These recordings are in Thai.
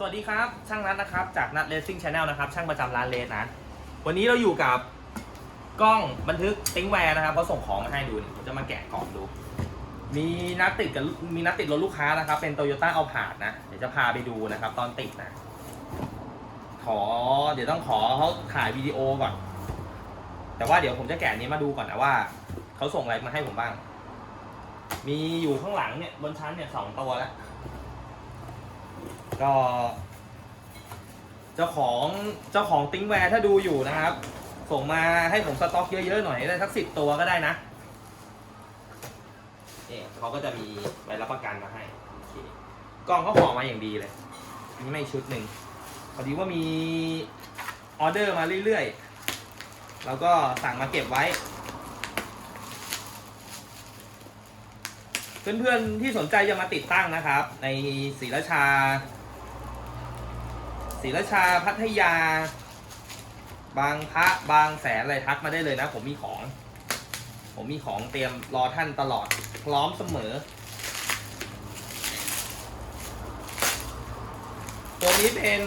สวัสดีครับ ช่างนัดนะครับ จากนัดเลสซิ่งชาแนลนะครับ ช่างประจำร้านเลสนะ วันนี้เราอยู่กับกล้องบันทึกติ้งแวร์นะครับเขาส่งของมาให้ดูผมจะมาแกะกล่องดู มีนัดติดกับมีนัดติดรถลูกค้านะครับ เป็นโตโยต้าเอาผาดนะ เดี๋ยวจะพาไปดูนะครับ ตอนติดนะ ขอเดี๋ยวต้องขอเขาถ่ายวิดีโอก่อน แต่ว่าเดี๋ยวผมจะแกะนี้มาดูก่อนนะว่าเขาส่งอะไรมาให้ผมบ้าง มีอยู่ข้างหลังเนี่ยบนชั้นเนี่ยสองตัวแล้ว ก็ เจ้าของเจ้าของติ้งแวร์ถ้าดูอยู่นะครับ ส่งมาให้ผมสต็อกเยอะๆหน่อยได้สักสิบตัวก็ได้นะนี่เขาก็จะมีใบรับประกันมาให้โอเคกล่องเขาห่อมาอย่างดีเลยนี่ไม่ชุดหนึ่งพอดีว่ามีออเดอร์มาเรื่อยๆเราก็สั่งมาเก็บไว้ เพื่อนๆที่สนใจจะมาติดตั้งนะครับ ในศรีราชา ศรีราชาพัทยา บางพระบางแสนอะไรทักมาได้เลยนะ ผมมีของ ผมมีของเตรียมรอท่านตลอด พร้อมเสมอ ตัวนี้เป็น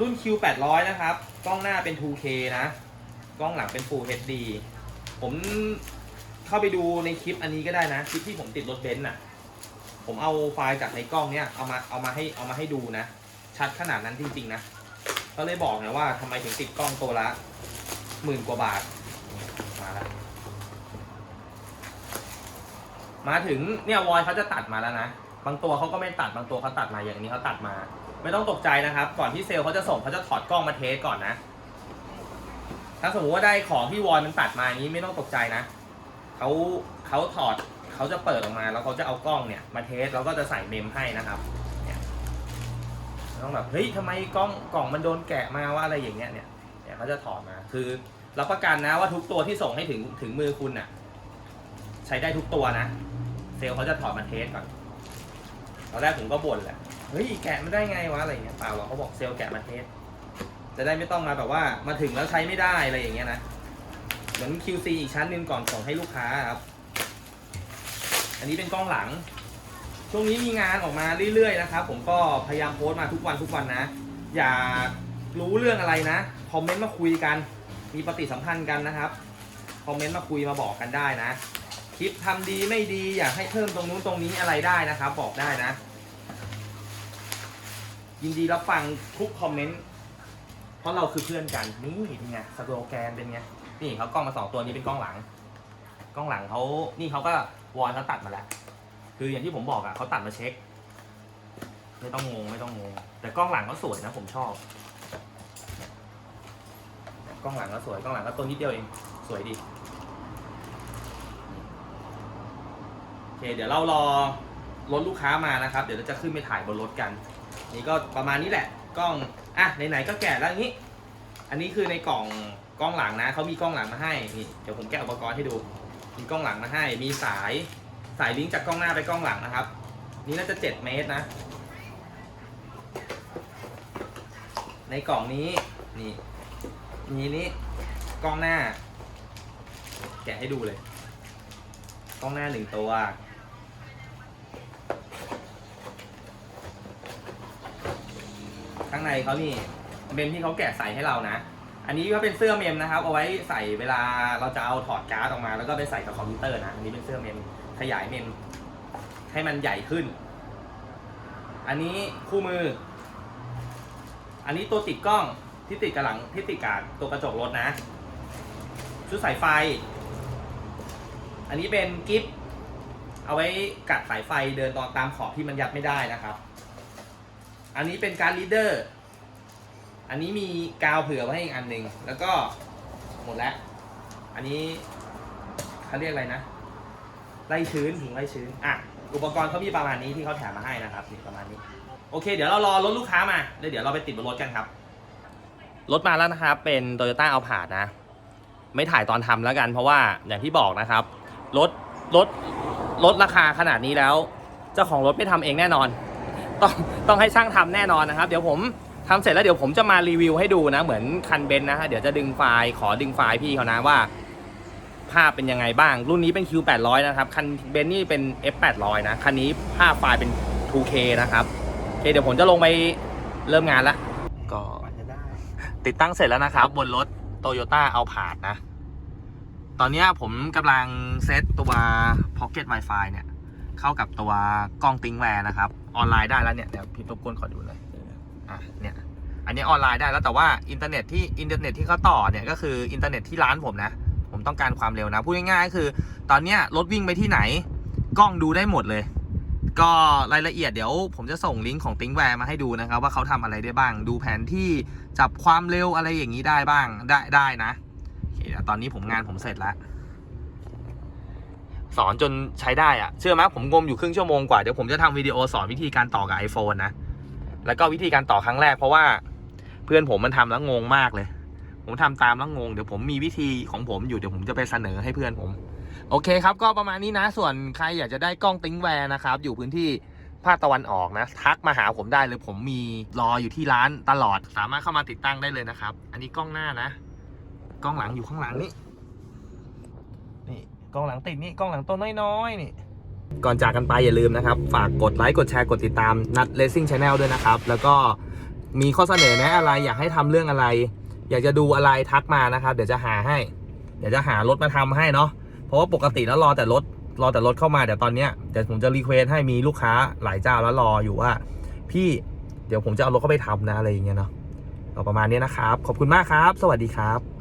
รุ่น Q800 นะครับ กล้องหน้าเป็น 2K นะ กล้องหลังเป็น Full HD ผมเข้าไปดูในคลิปอันนี้ก็ได้นะ คลิปที่ผมติดรถเบนซ์น่ะ ผมเอาไฟล์จากในกล้องเนี้ยเอามาเอามาให้เอามาให้ดูนะ ชัดขนาดนั้นจริงๆนะ ก็เลยบอกนะว่าทำไมถึงติดกล้องตัวละหมื่นกว่าบาท มาแล้ว มาถึงเนี่ยวอยเขาจะตัดมาแล้วนะ บางตัวเขาก็ไม่ตัด บางตัวเขาตัดมาอย่างนี้เขาตัดมา ไม่ต้องตกใจนะครับ ก่อนที่เซลล์เขาจะส่งเขาจะถอดกล้องมาเทสก่อนนะ ถ้าสมมติว่าได้ของที่วอยมันตัดมาอย่างนี้ไม่ต้องตกใจนะ เขาเขาถอดเขาจะเปิดออกมาแล้วเขาจะเอากล้องเนี่ยมาเทสแล้วก็จะใส่เมมให้นะครับ ต้องแบบเฮ้ยทำไมกล้องกล่องมันโดนแกะมาว่าอะไรอย่างเงี้ยเนี่ยเนี่ยเขาจะถอดมาคือรับประกันนะว่าทุกตัวที่ส่งให้ถึงถึงมือคุณน่ะ ใช้ได้ทุกตัวนะ เซลเขาจะถอดมาเทสก่อนตอนแรกผมก็บ่นแหละเฮ้ยแกะไม่ได้ไงวะอะไรเงี้ยเปล่าหรอเขาบอกเซลแกะมาเทสจะได้ไม่ต้องมาแบบว่ามาถึงแล้วใช้ไม่ได้อะไรอย่างเงี้ยนะเหมือน QC อีกชั้นหนึ่งก่อนส่งให้ลูกค้าครับ อันนี้เป็นกล้องหลัง ช่วงนี้มีงานออกมาเรื่อยๆนะครับผมก็พยายามโพสต์มาทุกวันทุกวันนะ อย่ารู้เรื่องอะไรนะคอมเมนต์มาคุยกัน มีปฏิสัมพันธ์กันนะครับคอมเมนต์มาคุยมาบอกกันได้นะ คลิปทำดีไม่ดีอยากให้เพิ่มตรงนู้นตรงนี้อะไรได้นะครับ บอกได้นะ ยินดีรับฟังทุกคอมเมนต์เพราะเราคือเพื่อนกันนี่เป็นไงสโลแกนเป็นไงนี่เขากล้องมาสองตัวนี้เป็นกล้องหลัง กล้องหลังเขานี่เขาก็วอนเขาตัดมาแล้ว คืออย่างที่ผมบอกอะเขาตัดมาเช็ค ไม่ต้องงงไม่ต้องงง แต่กล้องหลังเขาสวยนะผมชอบ กล้องหลังก็สวยกล้องหลังก็ตัวนิดเดียวเอง สวยดีโอเคเดี๋ยวเรารอรถลูกค้ามานะครับ เดี๋ยวเราจะขึ้นไปถ่ายบนรถกัน นี่ก็ประมาณนี้แหละ กล้องอะไหนๆก็แกะแล้วอย่างนี้ อันนี้คือในกล่องกล้องหลังนะเขามีกล้องหลังมาให้นี่เดี๋ยวผมแกะอุปกรณ์ให้ดู มีกล้องหลังมาให้ มีสาย สายลิงก์จากกล้องหน้าไปกล้องหลังนะครับ นี่น่าจะ 7 เมตรนะ ในกล่องนี้นี่มีนี้กล้องหน้า แกะให้ดูเลย กล้องหน้าหนึ่งตัว ข้างในเขานี่เมมที่เขาแกะใส่ให้เรานะ อันนี้ก็เป็นเสื้อเมมนะครับ เอาไว้ใส่เวลาเราจะเอาถอดการ์ดออกมา แล้วก็ไปใส่กับคอมพิวเตอร์นะ อันนี้เป็นเสื้อเมม ขยายเมมให้มันใหญ่ขึ้น อันนี้คู่มือ อันนี้ตัวติดกล้องที่ติดกับหลังที่ติดกับตัวกระจกรถนะ ชุดสายไฟ อันนี้เป็นกิฟเอาไว้กัดสายไฟเดินตอนตามขอบที่มันยัดไม่ได้นะครับ อันนี้เป็นการลีดเดอร์ อันนี้มีกาวเผื่อไว้ให้อีกอันหนึ่งแล้วก็หมดแล้ว อันนี้เขาเรียกอะไรนะ ไล่ชื้นถุงไล่ชื้นอะอุปกรณ์เขามีประมาณนี้ที่เขาแถมมาให้นะครับนี่ประมาณนี้ โอเค เดี๋ยวเรารอรถลูกค้ามาแล้วเดี๋ยวเราไปติดบนรถกันครับ รถมาแล้วนะครับ เป็น Toyota a l p a r d นะ ไม่ถ่ายตอนทำแล้วกัน เพราะว่าอย่างที่บอกนะครับรถรถรถราคาขนาดนี้แล้ว เจ้าของรถไม่ทำเองแน่นอน ต้องต้องให้ช่างทำแน่นอนนะครับ เดี๋ยวผมทำเสร็จแล้วเดี๋ยวผมจะมารีวิวให้ดูนะ เหมือนคันเบนนะฮะเดี๋ยวจะดึงไฟล์ขอดึงไฟล์พี่เขานะว่า ภาพเป็นยังไงบ้าง รุ่นนี้เป็น Q800 นะครับ คันเบนนี่เป็น F800 นะ คันนี้ภาพไฟล์เป็น 2K นะครับเคเดี๋ยวผมจะลงไปเริ่มงานละก็ติดตั้งเสร็จแล้วนะครับ บนรถโตโยต้าเอาผาดนะ ตอนนี้ผมกำลังเซตตัว Pocket Wi-Fi เนี่ย เข้ากับตัวกล้องติ้งแวร์นะครับ ออนไลน์ได้แล้วเนี่ยเดี๋ยวพี่รบกวนขอดูหน่อยอะเนี่ยอันนี้ออนไลน์ได้แล้วแต่ว่าอินเทอร์เน็ตที่อินเทอร์เน็ตที่เขาต่อเนี่ยก็คืออินเทอร์เน็ตที่ร้านผมนะ ผมต้องการความเร็วนะ พูดง่ายๆก็คือ ตอนนี้รถวิ่งไปที่ไหน กล้องดูได้หมดเลย ก็รายละเอียดเดี๋ยว ผมจะส่งลิงก์ของติ้งแวร์มาให้ดูนะครับ ว่าเขาทำอะไรได้บ้าง ดูแผนที่จับความเร็วอะไรอย่างนี้ได้บ้างได้ได้นะโอเคตอนนี้ผมงานผมเสร็จแล้วสอนจนใช้ได้อะเชื่อไหมผมงมอยู่ครึ่งชั่วโมงกว่า เดี๋ยวผมจะทำวิดีโอสอนวิธีการต่อกับ iPhone นะ แล้วก็วิธีการต่อครั้งแรกเพราะว่า เพื่อนผมมันทำแล้วงงมากเลย ผมทำตามแล้วงง เดี๋ยวผมมีวิธีของผมอยู่เดี๋ยวผมจะไปเสนอให้เพื่อนผม โอเคครับ ก็ประมาณนี้นะ ส่วนใครอยากจะได้กล้องติ้งแวร์นะครับ อยู่พื้นที่ภาคตะวันออกนะ ทักมาหาผมได้เลยผมมีรออยู่ที่ร้านตลอดสามารถเข้ามาติดตั้งได้เลยนะครับ อันนี้กล้องหน้านะ กล้องหลังอยู่ข้างหลังนี่นี่กล้องหลังติดนี่กล้องหลังตัวน้อยๆนี่ก่อนจากกันไปอย่าลืมนะครับ ฝากกดไลค์กดแชร์กดติดตามนัด Racing Channel ด้วยนะครับ แล้วก็มีข้อเสนอแนะอะไรอยากให้ทำเรื่องอะไร อยากจะดูอะไรทักมานะครับ เดี๋ยวจะหาให้ เดี๋ยวจะหารถมาทำให้เนาะเพราะว่าปกติแล้วรอแต่รถรอแต่รถเข้ามาเดี๋ยวตอนเนี้ยเดี๋ยวผมจะรีเควสให้มีลูกค้าหลายเจ้าแล้วรออยู่ว่า พี่เดี๋ยวผมจะเอารถเข้าไปทำนะอะไรอย่างเงี้ยเนาะประมาณนี้นะครับ ขอบคุณมากครับ สวัสดีครับ